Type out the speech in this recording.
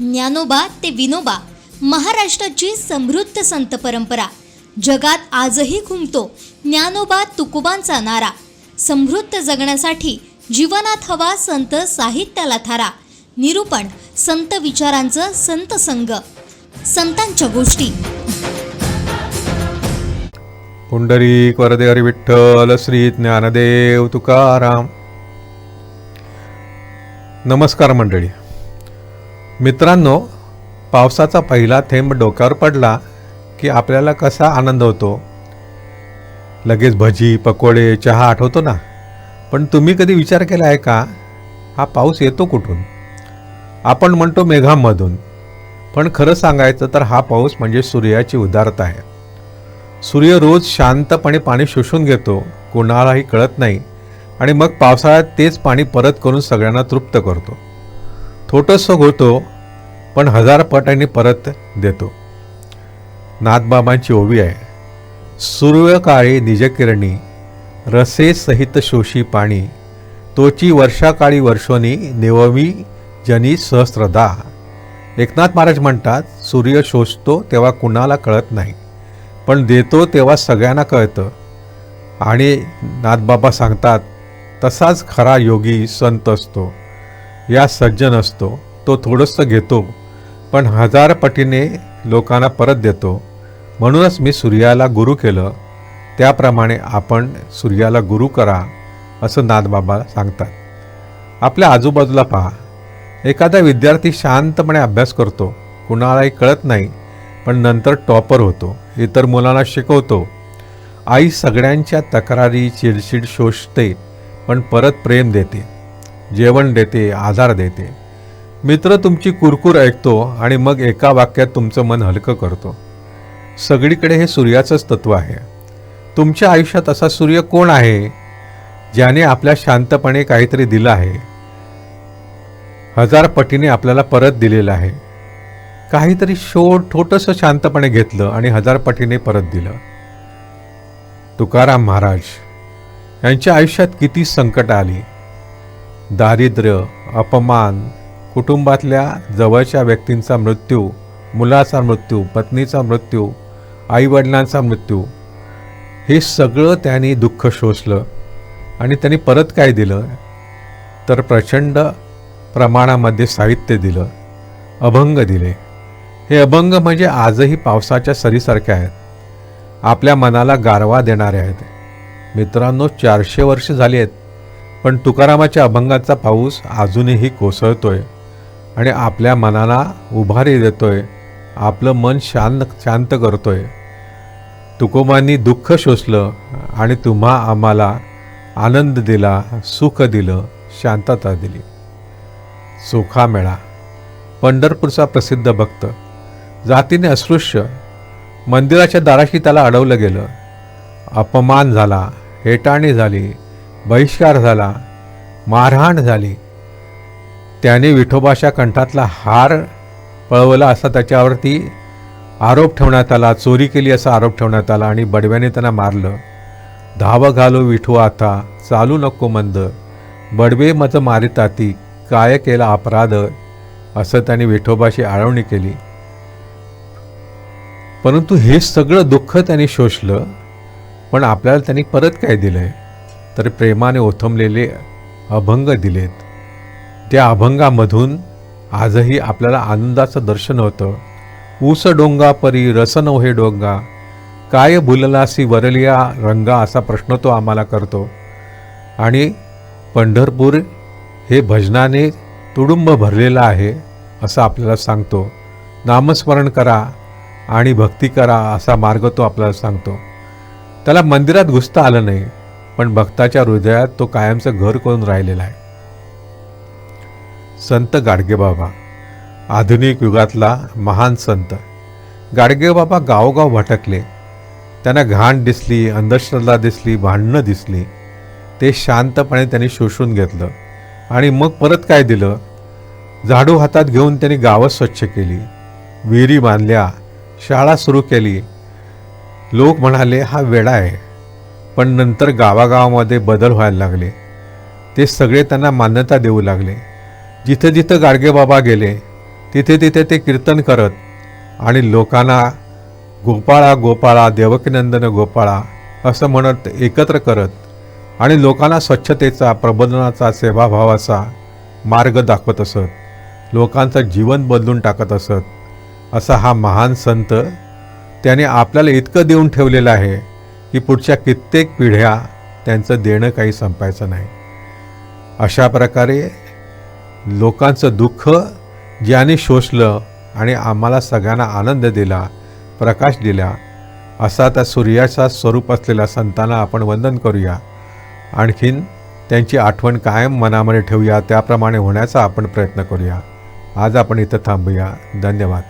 ज्ञानोबा ते विनोबा महाराष्ट्राची समृद्ध संत परंपरा. जगात आजही घुमतो ज्ञानोबा तुकोबांचा नारा. समृद्ध जगण्यासाठी जीवनात हवा संत साहित्याला थारा. निरूपण संत विचारांचं संत संग संतांच्या गोष्टी. पुंडरी वरदे हरी विठ्ठल श्री ज्ञानदेव तुकाराम. नमस्कार मंडळी. मित्रांनो पावसाचा पहिला थेंब डोक्यावर पडला की आपल्याला कसा आनंद होतो? लगेच भजी पकोडे चहा आठवतो ना? पण तुम्ही कधी विचार केला आहे का? हा पाऊस येतो कुठून? आपण म्हणतो मेघांमधून. पण खरं सांगायचं तर हा पाऊस म्हणजे सूर्याची उदारता आहे. सूर्य रोज शांतपणे पाणी शोषून घेतो कोणालाही कळत नाही. आणि मग पावसाळ्यात तेच पाणी परत करून सगळ्यांना तृप्त करतो. थोटंसं होतो पण हजार पटाने परत देतो. नाथबाबांची ओवी आहे. सूर्यकाळी निजकिरणी रसे सहित शोषी पाणी तोची वर्षाकाळी वर्षोनी नेवमी जनी सहस्रदा. एकनाथ महाराज म्हणतात सूर्य शोषतो तेव्हा कुणाला कळत नाही पण देतो तेव्हा सगळ्यांना कळतं. आणि नाथबाबा सांगतात तसाच खरा योगी संत असतो. या सज्जन असतो तो थोडंसं घेतो पण हजार पटीने लोकांना परत देतो. म्हणूनच मी सूर्याला गुरु केलं. त्याप्रमाणे आपण सूर्याला गुरु करा असं नाथबाबा सांगतात. आपल्या आजूबाजूला पहा. एखादा विद्यार्थी शांतपणे अभ्यास करतो. कुणालाही कळत नाही पण नंतर टॉपर होतो. इतर मुलांना शिकवतो. आई सगळ्यांच्या तक्रारी चिडचिड शोषते पण परत प्रेम देते. जेवण देते आधार देते. मित्र तुमची कुरकुर ऐकतो आणि मग एका वाक्यात तुमचं मन हलकं करतो. सगळीकडे हे सूर्याचंच तत्व आहे. तुमच्या आयुष्यात असा सूर्य कोण आहे ज्याने आपल्या शांतपणे काहीतरी दिलं आहे? हजार पटीने आपल्याला परत दिलेलं आहे. काहीतरी शो थोटंसं शांतपणे घेतलं आणि हजार पटीने परत दिलं. तुकाराम महाराज यांच्या आयुष्यात किती संकट आली. दारिद्र्य अपमान कुटुंबातल्या जवळच्या व्यक्तींचा मृत्यू मुलाचा मृत्यू पत्नीचा मृत्यू आईवडिलांचा मृत्यू हे सगळं त्यांनी दुःख शोषलं आणि त्यांनी परत काय दिलं? तर प्रचंड प्रमाणामध्ये साहित्य दिलं अभंग दिले. हे अभंग म्हणजे आजही पावसाच्या सरीसारखे आहेत. आपल्या मनाला गारवा देणारे आहेत. मित्रांनो चारशे वर्ष झाली आहेत. पण तुकारामाच्या अभंगाचा पाऊस अजूनही कोसळतोय आणि आपल्या मनाला उभारी देतोय आपलं मन शांत शांत करतोय. तुकोबांनी दुःख शोषलं आणि तुम्हा आम्हाला आनंद दिला सुख दिलं शांतता दिली. सुखा मेळा. पंढरपूरचा प्रसिद्ध भक्त. जातीने अस्पृश्य. मंदिराच्या दाराशी त्याला अडवलं गेलं. अपमान झाला हेटाणी झाली. बहिष्कार झाला मारहाण झाली. त्याने विठोबाच्या कंठातला हार पळवला असा त्याच्यावरती आरोप ठेवण्यात आला चोरी केली असा आरोप ठेवण्यात आला आणि बडव्याने त्यांना मारलं. धाव घालो विठू आता चालू नको मंद. बडवे मज मारिताती काय केला अपराध? असं त्याने विठोबाशी आळवणी केली. परंतु हे सगळं दुःख त्यांनी शोषलं पण आपल्याला त्यांनी परत काय दिलं आहे तर प्रेमाने ओथंबलेले अभंग दिलेत. त्या अभंगामधून आजही आपल्याला आनंदाचं दर्शन होतं. ऊस डोंगा परी रसन हे डोंगा. काय भुललासी वरलिया रंगा असा प्रश्न तो आम्हाला करतो. आणि पंढरपूर हे भजनाने तुडुंब भरलेलं आहे असं आपल्याला सांगतो. नामस्मरण करा आणि भक्ती करा असा मार्ग तो आपल्याला सांगतो. त्याला मंदिरात घुसता आलं नाही. पण भक्ताच्या हृदयात तो कायमचं घर करून राहिलेला आहे. संत गाडगेबाबा आधुनिक युगातला महान संत. गाडगेबाबा गावोगाव भटकले. त्यांना घाण दिसली अंधश्रद्धा दिसली भांडणं दिसली. ते शांतपणे त्यांनी शोषून घेतलं. आणि मग परत काय दिलं? झाडू हातात घेऊन त्यांनी गावं स्वच्छ केली. विहिरी बांधल्या शाळा सुरू केली. लोक म्हणाले हा वेडा आहे. पण नंतर गावागावामध्ये बदल व्हायला लागले. ते सगळे त्यांना मान्यता देऊ लागले. जिथं जिथं गाडगेबाबा गेले तिथे तिथे ते कीर्तन करत आणि लोकांना गोपाळा गोपाळा देवकीनंदन गोपाळा असं म्हणत एकत्र करत आणि लोकांना स्वच्छतेचा प्रबोधनाचा सेवाभावाचा मार्ग दाखवत असत. लोकांचं जीवन बदलून टाकत असत. असा हा महान संत त्याने आपल्याला इतकं देऊन ठेवलेलं आहे की पुढच्या कित्येक पिढ्या त्यांचं देणं काही संपायचं नाही. अशा प्रकारे लोकांचं दुःख ज्याने शोषलं आणि आम्हाला सगळ्यांना आनंद दिला प्रकाश दिला असा त्या सूर्याचा स्वरूप असलेल्या संतांना आपण वंदन करूया. आणखीन त्यांची आठवण कायम मनामध्ये ठेवूया त्याप्रमाणे होण्याचा आपण प्रयत्न करूया. आज आपण इथं थांबूया. धन्यवाद.